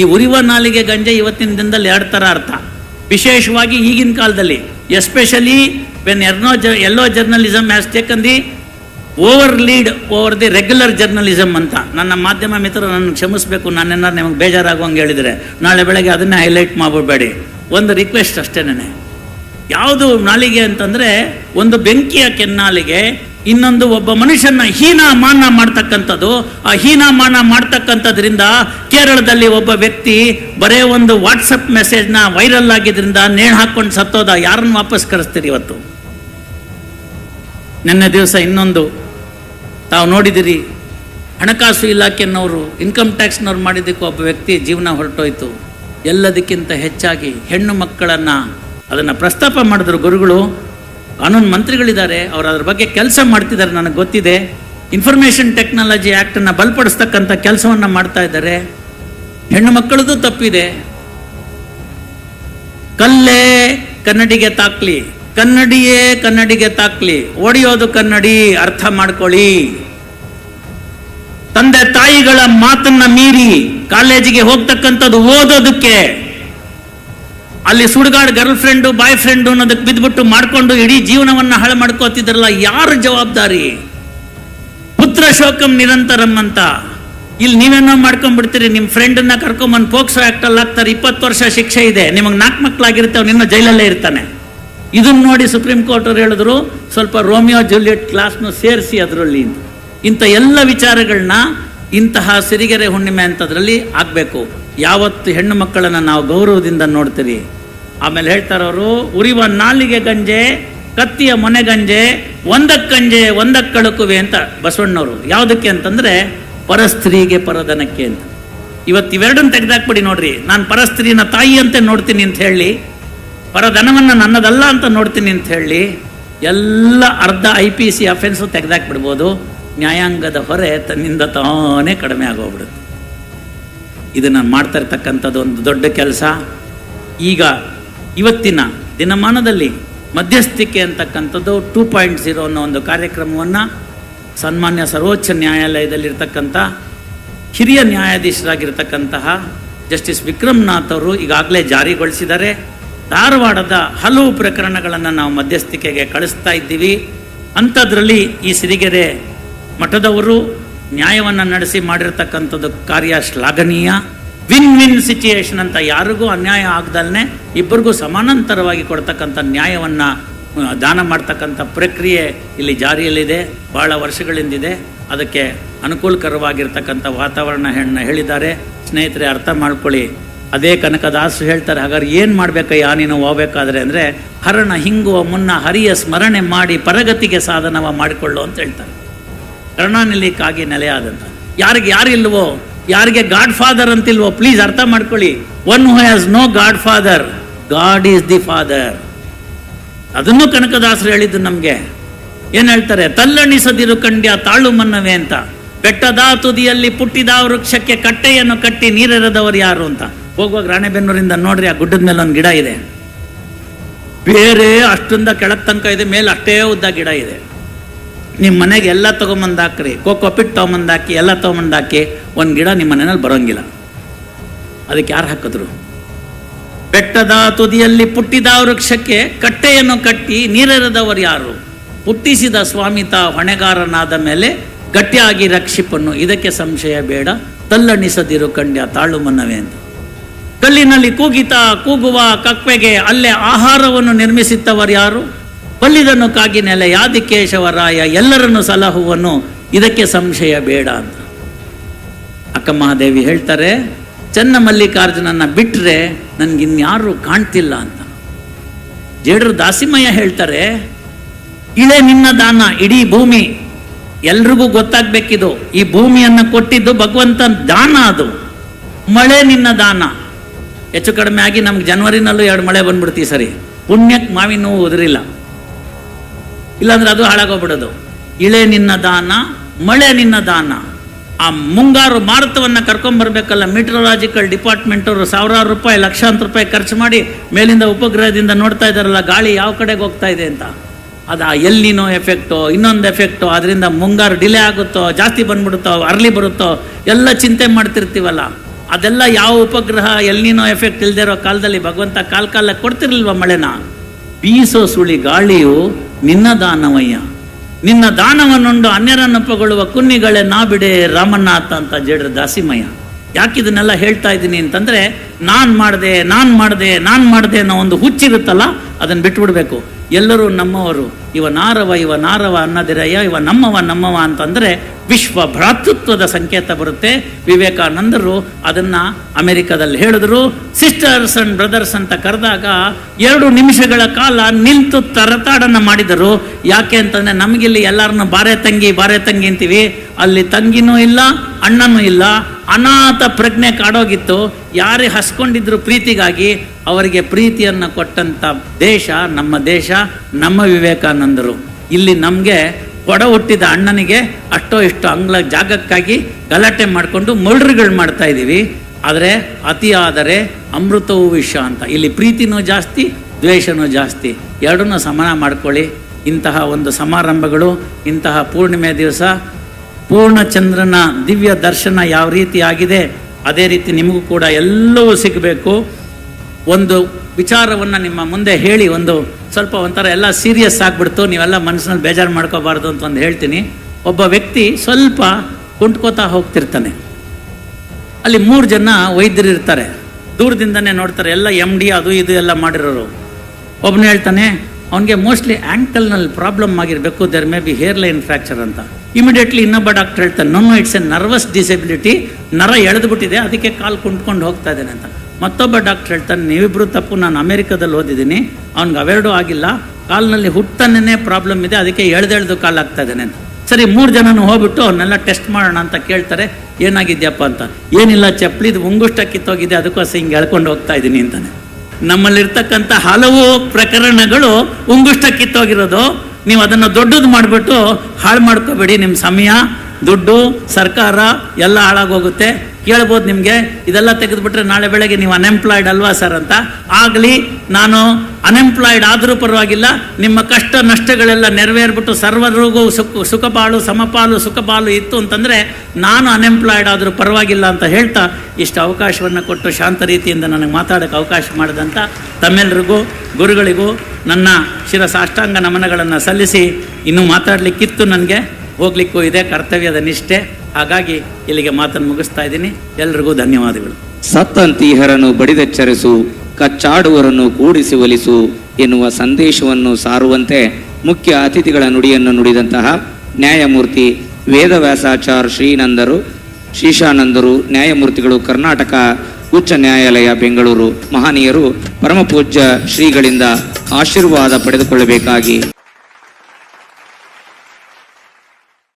ಈ ಉರಿವ ನಾಲಿಗೆ ಗಂಜೆ ಇವತ್ತಿನ ದಿನದಲ್ಲಿ ಎರಡು ಥರ ಅರ್ಥ. ವಿಶೇಷವಾಗಿ ಈಗಿನ ಕಾಲದಲ್ಲಿ ಎಸ್ಪೆಷಲಿ ವೆನ್ ಎರ್ನೋ ಜ yellow journalism has taken the over lead over the regular journalism ಅಂತ. ನನ್ನ ಮಾಧ್ಯಮ ಮಿತ್ರರು ನನ್ನ ಕ್ಷಮಿಸಬೇಕು ನಾನೇನಾದ್ರು ನಿಮಗೆ ಬೇಜಾರಾಗುವಂಗೆ ಹೇಳಿದರೆ ನಾಳೆ ಬೆಳಗ್ಗೆ ಅದನ್ನೇ ಹೈಲೈಟ್ ಮಾಡಿಬಿಡ್ಬೇಡಿ. ಒಂದು ರಿಕ್ವೆಸ್ಟ್ ಅಷ್ಟೇನೆ ಯಾವುದು ನಾಲಿಗೆ ಅಂತಂದರೆ ಒಂದು ಬೆಂಕಿಯ ಕೆನ್ನಾಲಿಗೆ ಇನ್ನೊಂದು ಒಬ್ಬ ಮನುಷ್ಯನ ಹೀನ ಮಾನ ಮಾಡ್ತಕ್ಕಂಥದ್ದು, ಆ ಹೀನ ಮಾನ ಮಾಡ್ತಕ್ಕಂಥದ್ರಿಂದ ಕೇರಳದಲ್ಲಿ ಒಬ್ಬ ವ್ಯಕ್ತಿ ಬರೇ ಒಂದು ವಾಟ್ಸಪ್ ಮೆಸೇಜ್ನ ವೈರಲ್ ಆಗಿದ್ರಿಂದ ನೇಣು ಹಾಕ್ಕೊಂಡು ಸತ್ತೋದ. ಯಾರನ್ನು ವಾಪಸ್ ಕರೆಸ್ತೀರಿ ಇವತ್ತು? ನಿನ್ನೆ ದಿವಸ ಇನ್ನೊಂದು, ತಾವು ನೋಡಿದಿರಿ, ಹಣಕಾಸು ಇಲಾಖೆನವರು ಇನ್ಕಮ್ ಟ್ಯಾಕ್ಸ್ನವ್ರು ಮಾಡಿದ್ದಕ್ಕೆ ಒಬ್ಬ ವ್ಯಕ್ತಿ ಜೀವನ ಹೊರಟೋಯ್ತು. ಎಲ್ಲದಕ್ಕಿಂತ ಹೆಚ್ಚಾಗಿ ಹೆಣ್ಣು ಮಕ್ಕಳನ್ನು ಅದನ್ನು ಪ್ರಸ್ತಾಪ ಮಾಡಿದ್ರು ಗುರುಗಳು. ಕಾನೂನು ಮಂತ್ರಿಗಳಿದ್ದಾರೆ, ಅವರು ಅದ್ರ ಬಗ್ಗೆ ಕೆಲಸ ಮಾಡ್ತಿದ್ದಾರೆ, ನನಗೆ ಗೊತ್ತಿದೆ. ಇನ್ಫಾರ್ಮೇಷನ್ ಟೆಕ್ನಾಲಜಿ ಆ್ಯಕ್ಟನ್ನು ಬಲಪಡಿಸ್ತಕ್ಕಂಥ ಕೆಲಸವನ್ನು ಮಾಡ್ತಾ ಇದ್ದಾರೆ. ಹೆಣ್ಣು ಮಕ್ಕಳದು ತಪ್ಪಿದೆ. ಕಲ್ಲೇ ಕನ್ನಡಿಗೆ ತಾಕ್ಲಿ, ಕನ್ನಡಿಯೇ ಕನ್ನಡಿಗೆ ತಾಕ್ಲಿ, ಒಡೆಯೋದು ಕನ್ನಡಿ, ಅರ್ಥ ಮಾಡ್ಕೊಳ್ಳಿ. ತಂದೆ ತಾಯಿಗಳ ಮಾತನ್ನ ಮೀರಿ ಕಾಲೇಜಿಗೆ ಹೋಗ್ತಕ್ಕಂಥದ್ದು ಓದೋದಕ್ಕೆ ಅಲ್ಲಿ ಸುಡುಗಾಡು ಗರ್ಲ್ ಫ್ರೆಂಡು ಬಾಯ್ ಫ್ರೆಂಡು ಅನ್ನೋದಕ್ಕೆ ಬಿದ್ದುಬಿಟ್ಟು ಮಾಡಿಕೊಂಡು ಇಡೀ ಜೀವನವನ್ನ ಹಾಳು ಮಾಡ್ಕೋತಿದ್ರಲ್ಲ, ಯಾರು ಜವಾಬ್ದಾರಿ? ಪುತ್ರ ಶೋಕಂ ನಿರಂತರಂ ಅಂತ. ಇಲ್ಲಿ ನೀವೇನೋ ಮಾಡ್ಕೊಂಡ್ಬಿಡ್ತೀರಿ ನಿಮ್ಮ ಫ್ರೆಂಡನ್ನ ಕರ್ಕೊಂಬಂದು ಪೋಕ್ಸೋ ಆ್ಯಕ್ಟಲ್ಲಿ ಹಾಕ್ತಾರೆ, ಇಪ್ಪತ್ತು ವರ್ಷ ಶಿಕ್ಷೆ ಇದೆ, ನಿಮಗೆ ನಾಲ್ಕು ಮಕ್ಕಳಾಗಿರ್ತವೆ ನಿನ್ನ ಜೈಲಲ್ಲೇ ಇರ್ತಾನೆ. ಇದನ್ನ ನೋಡಿ ಸುಪ್ರೀಂ ಕೋರ್ಟ್ ಅವರು ಹೇಳಿದ್ರು, ಸ್ವಲ್ಪ ರೋಮಿಯೋ ಜೂಲಿಯಟ್ ಕ್ಲಾಸ್ನು ಸೇರಿಸಿ ಅದರಲ್ಲಿ. ಇಂಥ ಎಲ್ಲ ವಿಚಾರಗಳನ್ನ ಇಂತಹ ಸಿರಿಗೆರೆ ಹುಣ್ಣಿಮೆ ಅಂತದ್ರಲ್ಲಿ ಆಗಬೇಕು ಯಾವತ್ತು ಹೆಣ್ಣು ಮಕ್ಕಳನ್ನು ನಾವು ಗೌರವದಿಂದ ನೋಡ್ತೀರಿ? ಆಮೇಲೆ ಹೇಳ್ತಾರವರು ಉರಿವ ನಾಲಿಗೆ ಗಂಜೆ, ಕತ್ತಿಯ ಮೊನೆ ಗಂಜೆ, ಒಂದಕ್ಕಂಜೆ ಒಂದಕ್ಕಳುಕುವೆ ಅಂತ ಬಸವಣ್ಣವರು. ಯಾವುದಕ್ಕೆ ಅಂತಂದರೆ, ಪರಸ್ತ್ರೀಗೆ ಪರದನಕ್ಕೆ ಅಂತ. ಇವತ್ತು ಇವೆರಡನ್ನು ತೆಗೆದಾಕ್ಬಿಡಿ ನೋಡ್ರಿ. ನಾನು ಪರಸ್ತ್ರೀನ ತಾಯಿ ಅಂತ ನೋಡ್ತೀನಿ ಅಂತ ಹೇಳಿ, ಪರಧನವನ್ನು ನನ್ನದಲ್ಲ ಅಂತ ನೋಡ್ತೀನಿ ಅಂತ ಹೇಳಿ, ಎಲ್ಲ ಅರ್ಧ ಐ ಪಿ ಸಿ ಅಫೆನ್ಸು ತೆಗೆದಾಕ್ಬಿಡ್ಬೋದು. ನ್ಯಾಯಾಂಗದ ಹೊರೆ ತನ್ನಿಂದ ತಾನೇ ಕಡಿಮೆ ಆಗೋಗ್ಬಿಡುತ್ತೆ. ಇದು ನಾನು ಮಾಡ್ತಾ ಇರ್ತಕ್ಕಂಥದ್ದು ಒಂದು ದೊಡ್ಡ ಕೆಲಸ. ಈಗ ಇವತ್ತಿನ ದಿನಮಾನದಲ್ಲಿ ಮಧ್ಯಸ್ಥಿಕೆ ಅಂತಕ್ಕಂಥದ್ದು ಟೂ ಪಾಯಿಂಟ್ ಜೀರೋ ಅನ್ನೋ ಒಂದು ಕಾರ್ಯಕ್ರಮವನ್ನು ಸನ್ಮಾನ್ಯ ಸರ್ವೋಚ್ಚ ನ್ಯಾಯಾಲಯದಲ್ಲಿರ್ತಕ್ಕಂಥ ಹಿರಿಯ ನ್ಯಾಯಾಧೀಶರಾಗಿರ್ತಕ್ಕಂತಹ ಜಸ್ಟಿಸ್ ವಿಕ್ರಮ್ನಾಥ್ ಅವರು ಈಗಾಗಲೇ ಜಾರಿಗೊಳಿಸಿದ್ದಾರೆ. ಧಾರವಾಡದ ಹಲವು ಪ್ರಕರಣಗಳನ್ನು ನಾವು ಮಧ್ಯಸ್ಥಿಕೆಗೆ ಕಳಿಸ್ತಾ ಇದ್ದೀವಿ. ಅಂಥದ್ರಲ್ಲಿ ಈ ಸಿರಿಗೆರೆ ಮಠದವರು ನ್ಯಾಯವನ್ನು ನಡೆಸಿ ಮಾಡಿರತಕ್ಕಂಥದ್ದು ಕಾರ್ಯ ಶ್ಲಾಘನೀಯ. ವಿನ್ ವಿನ್ ಸಿಚುಯೇಷನ್ ಅಂತ ಯಾರಿಗೂ ಅನ್ಯಾಯ ಆಗದಲ್ಲೇ ಇಬ್ಬರಿಗೂ ಸಮಾನಾಂತರವಾಗಿ ಕೊಡ್ತಕ್ಕಂಥ ನ್ಯಾಯವನ್ನು ದಾನ ಮಾಡ್ತಕ್ಕಂಥ ಪ್ರಕ್ರಿಯೆ ಇಲ್ಲಿ ಜಾರಿಯಲ್ಲಿದೆ, ಬಹಳ ವರ್ಷಗಳಿಂದಿದೆ. ಅದಕ್ಕೆ ಅನುಕೂಲಕರವಾಗಿರ್ತಕ್ಕಂಥ ವಾತಾವರಣ ಹೆಣ್ಣು ಹೇಳಿದ್ದಾರೆ. ಸ್ನೇಹಿತರೆ, ಅರ್ಥ ಮಾಡ್ಕೊಳ್ಳಿ. ಅದೇ ಕನಕದಾಸು ಹೇಳ್ತಾರೆ, ಹಾಗಾದ್ರೆ ಏನು ಮಾಡಬೇಕಯ್ಯ, ನೀನು ಹೋಗ್ಬೇಕಾದ್ರೆ ಅಂದರೆ ಹರಣ ಹಿಂಗುವ ಮುನ್ನ ಹರಿಯ ಸ್ಮರಣೆ ಮಾಡಿ ಪರಗತಿಗೆ ಸಾಧನವ ಮಾಡಿಕೊಳ್ಳು ಅಂತ ಹೇಳ್ತಾರೆ. ಕರುಣಾನಿಲಿಕ್ಕಾಗಿ ನೆಲೆಯಾದಂಥ ಯಾರಿಗೆ ಯಾರಿಲ್ವೋ ಯಾರಿಗೆ ಗಾಡ್ ಫಾದರ್ ಅಂತಿಲ್ವೋ ಪ್ಲೀಸ್ ಅರ್ಥ ಮಾಡ್ಕೊಳ್ಳಿ. One who has no god father god is the father ಅದನ್ನು ಕನಕದಾಸರು ಹೇಳಿದ್ದು ನಮಗೆ. ಏನ್ ಹೇಳ್ತಾರೆ? ತಲ್ಲಣಿಸದಿರು ಕಂಡ್ಯ ತಾಳು ಮನ್ನವೇ ಅಂತ. ಬೆಟ್ಟದ ತುದಿಯಲ್ಲಿ ಪುಟ್ಟಿದ ವೃಕ್ಷಕ್ಕೆ ಕಟ್ಟೆಯನ್ನು ಕಟ್ಟಿ ನೀರೆರೆದವರು ಯಾರು ಅಂತ. ಹೋಗುವಾಗ ರಾಣೆಬೆನ್ನೂರಿಂದ ನೋಡ್ರಿ, ಆ ಗುಡ್ಡದ ಮೇಲೆ ಒಂದು ಗಿಡ ಇದೆ. ಬೇರೆ ಅಷ್ಟೊಂದ ಕೆಳಗೆ ತನಕ ಇದೆ, ಮೇಲೆ ಅಷ್ಟೇ ಉದ್ದ ಗಿಡ ಇದೆ. ನಿಮ್ಮ ಮನೆಗೆ ಎಲ್ಲ ತೊಗೊಂಬಂದು ಹಾಕ್ರಿ. ಕೋಕೋ ಪಿಟ್ ತೊಗೊಂಬಂದು ಹಾಕಿ, ಎಲ್ಲ ತೊಗೊಂಬಂದು ಹಾಕಿ. ಒಂದು ಗಿಡ ನಿಮ್ಮ ಮನೆಯಲ್ಲಿ ಬರೋಂಗಿಲ್ಲ. ಅದಕ್ಕೆ ಯಾರು ಹಾಕಿದ್ರು? ಬೆಟ್ಟದ ತುದಿಯಲ್ಲಿ ಪುಟ್ಟಿದ ವೃಕ್ಷಕ್ಕೆ ಕಟ್ಟೆಯನ್ನು ಕಟ್ಟಿ ನೀರೆರೆದವರು ಯಾರು? ಹುಟ್ಟಿಸಿದ ಸ್ವಾಮಿತ ಹೊಣೆಗಾರನಾದ ಮೇಲೆ ಗಟ್ಟಿಯಾಗಿ ರಕ್ಷಿಪನ್ನು. ಇದಕ್ಕೆ ಸಂಶಯ ಬೇಡ. ತಲ್ಲಣಿಸದಿರು ಕಂಡ್ಯ ತಾಳು ಮನ್ನವೇ ಅಂತ. ಕಲ್ಲಿನಲ್ಲಿ ಕೂಗಿತ, ಕೂಗುವ ಕಕ್ವೆಗೆ ಅಲ್ಲೇ ಆಹಾರವನ್ನು ನಿರ್ಮಿಸಿದ್ದವರು ಯಾರು? ಬಲ್ಲಿದನು ಕಾಗಿ ನೆಲೆ ಯಾದಿಕೇಶವರಾಯ ಎಲ್ಲರನ್ನು ಸಲಹುವನು. ಇದಕ್ಕೆ ಸಂಶಯ ಬೇಡ ಅಂತ. ಅಕ್ಕ ಮಹಾದೇವಿ ಹೇಳ್ತಾರೆ, ಚನ್ನ ಮಲ್ಲಿಕಾರ್ಜುನನ್ನ ಬಿಟ್ಟರೆ ನನಗಿನ್ಯಾರು ಕಾಣ್ತಿಲ್ಲ ಅಂತ. ಜೇಡರು ದಾಸಿಮಯ್ಯ ಹೇಳ್ತಾರೆ, ಇಳೆ ನಿನ್ನ ದಾನ, ಇಡೀ ಭೂಮಿ. ಎಲ್ರಿಗೂ ಗೊತ್ತಾಗ್ಬೇಕಿದು. ಈ ಭೂಮಿಯನ್ನು ಕೊಟ್ಟಿದ್ದು ಭಗವಂತ ದಾನ ಅದು. ಮಳೆ ನಿನ್ನ ದಾನ. ಹೆಚ್ಚು ಕಡಿಮೆ ಆಗಿ ನಮ್ಗೆ ಜನವರಿನಲ್ಲೂ ಎರಡು ಮಳೆ ಬಂದ್ಬಿಡ್ತೀವಿ ಸರಿ. ಪುಣ್ಯಕ್ಕೆ ಮಾವಿನ ನೋವು ಉದುರಿಲ್ಲ. ಇಲ್ಲಾಂದ್ರೆ ಅದು ಹಾಳಾಗೋಗ್ಬಿಡೋದು. ಇಳೆ ನಿನ್ನ ದಾನ, ಮಳೆ ನಿನ್ನ ದಾನ. ಆ ಮುಂಗಾರು ಮಾರುತವನ್ನು ಕರ್ಕೊಂಬರ್ಬೇಕಲ್ಲ ಮೀಟ್ರಲಾಜಿಕಲ್ ಡಿಪಾರ್ಟ್ಮೆಂಟ್ ಅವರು ಸಾವಿರಾರು ರೂಪಾಯಿ, ಲಕ್ಷಾಂತರ ರೂಪಾಯಿ ಖರ್ಚು ಮಾಡಿ ಮೇಲಿಂದ ಉಪಗ್ರಹದಿಂದ ನೋಡ್ತಾ ಇದ್ದಾರಲ್ಲ, ಗಾಳಿ ಯಾವ ಕಡೆಗೆ ಹೋಗ್ತಾ ಇದೆ ಅಂತ. ಅದು ಎಲ್ಲಿನೋ ಎಫೆಕ್ಟೋ ಇನ್ನೊಂದು ಎಫೆಕ್ಟೋ ಅದರಿಂದ ಮುಂಗಾರು ಡಿಲೇ ಆಗುತ್ತೋ, ಜಾಸ್ತಿ ಬಂದ್ಬಿಡುತ್ತೋ ಅರ್ಲಿ ಬರುತ್ತೋ, ಎಲ್ಲ ಚಿಂತೆ ಮಾಡ್ತಿರ್ತೀವಲ್ಲ. ಅದೆಲ್ಲ ಯಾವ ಉಪಗ್ರಹ ಎಲ್ಲಿನೋ ಎಫೆಕ್ಟ್ ಇಲ್ಲದೇ ಇರೋ ಕಾಲದಲ್ಲಿ ಭಗವಂತ ಕಾಲ ಕಾಲ ಕೊಡ್ತಿರ್ಲಿಲ್ವ ಮಳೆನ? ಬೀಸೋ ಸುಳಿ ಗಾಳಿಯು ನಿನ್ನ ದಾನವಯ್ಯ. ನಿನ್ನ ದಾನವನ್ನುಂಡು ಅನ್ಯರನ್ನಪ್ಪಗೊಳ್ಳುವ ಕುನ್ನಿಗಳೇ ನಾ ಬಿಡೆ ರಾಮನಾಥ ಅಂತ ಜೇಡ್ರ ದಾಸಿಮಯ್ಯ. ಯಾಕೆ ಇದನ್ನೆಲ್ಲ ಹೇಳ್ತಾ ಇದ್ದೀನಿ ಅಂತಂದ್ರೆ, ನಾನ್ ಮಾಡ್ದೆ ನಾನ್ ಮಾಡ್ದೆ ನಾನ್ ಮಾಡ್ದೆ ಅನ್ನೋ ಒಂದು ಹುಚ್ಚಿರುತ್ತಲ್ಲ ಅದನ್ನ ಬಿಟ್ಬಿಡ್ಬೇಕು. ಎಲ್ಲರೂ ನಮ್ಮವರು, ಇವ ನಾರವ ಇವ ನಾರವ ಅನ್ನದಿರಯ್ಯ ಇವ ನಮ್ಮವ ನಮ್ಮವ ಅಂತಂದರೆ ವಿಶ್ವ ಭ್ರಾತೃತ್ವದ ಸಂಕೇತ ಬರುತ್ತೆ. ವಿವೇಕಾನಂದರು ಅದನ್ನು ಅಮೆರಿಕದಲ್ಲಿ ಹೇಳಿದ್ರು. ಸಿಸ್ಟರ್ಸ್ ಅಂಡ್ ಬ್ರದರ್ಸ್ ಅಂತ ಕರೆದಾಗ ಎರಡು ನಿಮಿಷಗಳ ಕಾಲ ನಿಂತು ತರತಾಡನ್ನು ಮಾಡಿದರು. ಯಾಕೆ ಅಂತಂದರೆ ನಮಗಿಲ್ಲಿ ಎಲ್ಲರನ್ನು ಬಾರೆ ತಂಗಿ ಬಾರೆ ತಂಗಿ ಅಂತೀವಿ. ಅಲ್ಲಿ ತಂಗಿನೂ ಇಲ್ಲ ಅಣ್ಣನೂ ಇಲ್ಲ. ಅನಾಥ ಪ್ರಜ್ಞೆ ಕಾಡೋಗಿತ್ತು. ಯಾರೇ ಹಸ್ಕೊಂಡಿದ್ರು ಪ್ರೀತಿಗಾಗಿ ಅವರಿಗೆ ಪ್ರೀತಿಯನ್ನು ಕೊಟ್ಟಂಥ ದೇಶ ನಮ್ಮ ದೇಶ, ನಮ್ಮ ವಿವೇಕಾನಂದರು. ಇಲ್ಲಿ ನಮಗೆ ಕೊಡ ಹುಟ್ಟಿದ ಅಣ್ಣನಿಗೆ ಅಷ್ಟೋ ಇಷ್ಟೋ ಅಂಗ್ಲ ಜಾಗಕ್ಕಾಗಿ ಗಲಾಟೆ ಮಾಡಿಕೊಂಡು ಮರ್ಡ್ರ್ಗಳು ಮಾಡ್ತಾ ಇದ್ದೀವಿ. ಆದರೆ ಅತಿ ಆದರೆ ಅಮೃತವು ವಿಷ ಅಂತ. ಇಲ್ಲಿ ಪ್ರೀತಿನೂ ಜಾಸ್ತಿ, ದ್ವೇಷನೂ ಜಾಸ್ತಿ. ಎರಡನ್ನೂ ಸಮಾನ ಮಾಡ್ಕೊಳ್ಳಿ. ಇಂತಹ ಒಂದು ಸಮಾರಂಭಗಳು, ಇಂತಹ ಪೂರ್ಣಿಮೆ ದಿವಸ ಪೂರ್ಣಚಂದ್ರನ ದಿವ್ಯ ದರ್ಶನ ಯಾವ ರೀತಿ ಆಗಿದೆ, ಅದೇ ರೀತಿ ನಿಮಗೂ ಕೂಡ ಎಲ್ಲವೂ ಸಿಗಬೇಕು. ಒಂದು ವಿಚಾರವನ್ನು ನಿಮ್ಮ ಮುಂದೆ ಹೇಳಿ, ಒಂದು ಸ್ವಲ್ಪ ಒಂಥರ ಎಲ್ಲ ಸೀರಿಯಸ್ ಆಗಿಬಿಡ್ತು, ನೀವೆಲ್ಲ ಮನಸ್ಸಿನಲ್ಲಿ ಬೇಜಾರು ಮಾಡ್ಕೋಬಾರ್ದು ಅಂತ ಒಂದು ಹೇಳ್ತೀನಿ. ಒಬ್ಬ ವ್ಯಕ್ತಿ ಸ್ವಲ್ಪ ಕುಂಟ್ಕೋತಾ ಹೋಗ್ತಿರ್ತಾನೆ. ಅಲ್ಲಿ ಮೂರು ಜನ ವೈದ್ಯರು ಇರ್ತಾರೆ. ದೂರದಿಂದನೇ ನೋಡ್ತಾರೆ, ಎಲ್ಲ ಎಂ ಡಿ ಅದು ಇದು ಎಲ್ಲ ಮಾಡಿರೋರು. ಒಬ್ಬನು ಹೇಳ್ತಾನೆ, ಅವನಿಗೆ ಮೋಸ್ಟ್ಲಿ ಆ್ಯಂಕಲ್ನಲ್ಲಿ ಪ್ರಾಬ್ಲಮ್ ಆಗಿರಬೇಕು there may be hair line fracture ಅಂತ. ಇಮಿಡಿಯೇಟ್ಲಿ ಇನ್ನೊಬ್ಬ ಡಾಕ್ಟರ್ ಹೇಳ್ತಾನೆ no it's a nervous disability ನರ ಎಳೆದ್ಬಿಟ್ಟಿದೆ ಅದಕ್ಕೆ ಕಾಲು ಕುಂಟ್ಕೊಂಡು ಹೋಗ್ತಾ ಇದ್ದೇನೆ ಅಂತ. ಮತ್ತೊಬ್ಬ ಡಾಕ್ಟರ್ ಹೇಳ್ತಾನೆ ನೀವಿಬ್ಬರು ತಪ್ಪು, ನಾನು ಅಮೆರಿಕದಲ್ಲಿ ಓದಿದ್ದೀನಿ, ಅವ್ನಿಗೆ ಅವೆರಡೂ ಆಗಿಲ್ಲ, ಕಾಲಿನಲ್ಲಿ ಹುಟ್ಟನೇ ಪ್ರಾಬ್ಲಮ್ ಇದೆ, ಅದಕ್ಕೆ ಎಳ್ದೆಳ್ದು ಕಾಲು ಆಗ್ತಾ ಇದ್ದಾನೆ ಅಂತ. ಸರಿ, ಮೂರು ಜನನು ಹೋಗ್ಬಿಟ್ಟು ಅವನ್ನೆಲ್ಲ ಟೆಸ್ಟ್ ಮಾಡೋಣ ಅಂತ ಕೇಳ್ತಾರೆ, ಏನಾಗಿದ್ಯಪ್ಪ ಅಂತ? ಏನಿಲ್ಲ ಚಪ್ಪಲಿದು ಉಂಗುಷ್ಟ ಕಿತ್ತೋಗಿದೆ, ಅದಕ್ಕೋಸ್ಕರ ಹಿಂಗೆ ಎಳ್ಕೊಂಡು ಹೋಗ್ತಾ ಇದ್ದೀನಿ ಅಂತಾನೆ. ನಮ್ಮಲ್ಲಿರ್ತಕ್ಕಂಥ ಹಲವು ಪ್ರಕರಣಗಳು ಉಂಗುಷ್ಟ ಕಿತ್ತೋಗಿರೋದು ನೀವು ಅದನ್ನು ದೊಡ್ಡದು ಮಾಡಿಬಿಟ್ಟು ಹಾಳು ಮಾಡ್ಕೋಬೇಡಿ ನಿಮ್ಮ ಸಮಯ ದುಡ್ಡು, ಸರ್ಕಾರ ಎಲ್ಲ ಹಾಳಾಗೋಗುತ್ತೆ. ಕೇಳ್ಬೋದು ನಿಮಗೆ. ಇದೆಲ್ಲ ತೆಗೆದುಬಿಟ್ರೆ ನಾಳೆ ಬೆಳಗ್ಗೆ ನೀವು ಅನ್ಎಂಪ್ಲಾಯ್ಡ್ ಅಲ್ವಾ ಸರ್ ಅಂತ. ಆಗಲಿ, ನಾನು ಅನ್ಎಂಪ್ಲಾಯ್ಡ್ ಆದರೂ ಪರವಾಗಿಲ್ಲ, ನಿಮ್ಮ ಕಷ್ಟ ನಷ್ಟಗಳೆಲ್ಲ ನೆರವೇರ್ಬಿಟ್ಟು ಸರ್ವರಿಗೂ ಸುಖ ಸುಖಪಾಲು ಸಮಪಾಲು, ಸುಖಪಾಲು ಇತ್ತು ಅಂತಂದರೆ ನಾನು ಅನ್ಎಂಪ್ಲಾಯ್ಡ್ ಆದರೂ ಪರವಾಗಿಲ್ಲ ಅಂತ ಹೇಳ್ತಾ ಇಷ್ಟು ಅವಕಾಶವನ್ನು ಕೊಟ್ಟು ಶಾಂತ ರೀತಿಯಿಂದ ನನಗೆ ಮಾತಾಡೋಕ್ಕೆ ಅವಕಾಶ ಮಾಡಿದಂಥ ತಮ್ಮೆಲ್ಲರಿಗೂ ಗುರುಗಳಿಗೂ ನನ್ನ ಶಿರಸಾಷ್ಟಾಂಗ ನಮನಗಳನ್ನು ಸಲ್ಲಿಸಿ ಇನ್ನೂ ಮಾತಾಡಲಿಕ್ಕಿತ್ತು ನನಗೆ. ಹೋಗ್ಲಿಕ್ಕೂ ಇದೆ ಕರ್ತವ್ಯದ ನಿಷ್ಠೆ. ಹಾಗಾಗಿ ಇಲ್ಲಿಗೆ ಮಾತನ್ನು ಮುಗಿಸ್ತಾ ಇದ್ದೀನಿ. ಎಲ್ರಿಗೂ ಧನ್ಯವಾದಗಳು. ಸತ್ತಂತೀಹರನ್ನು ಬಡಿದೆಚ್ಚರಿಸು, ಕಚ್ಚಾಡುವರನ್ನು ಕೂಡಿಸಿ ಒಲಿಸು ಎನ್ನುವ ಸಂದೇಶವನ್ನು ಸಾರುವಂತೆ ಮುಖ್ಯ ಅತಿಥಿಗಳ ನುಡಿಯನ್ನು ನುಡಿದಂತಹ ನ್ಯಾಯಮೂರ್ತಿ ವೇದವ್ಯಾಸಾಚಾರ್ ಶ್ರೀನಂದರು, ಶೀಶಾನಂದರು, ನ್ಯಾಯಮೂರ್ತಿಗಳು ಕರ್ನಾಟಕ ಉಚ್ಚ ನ್ಯಾಯಾಲಯ, ಬೆಂಗಳೂರು. ಮಹನೀಯರು ಪರಮಪೂಜ್ಯ ಶ್ರೀಗಳಿಂದ ಆಶೀರ್ವಾದ ಪಡೆದುಕೊಳ್ಳಬೇಕಾಗಿ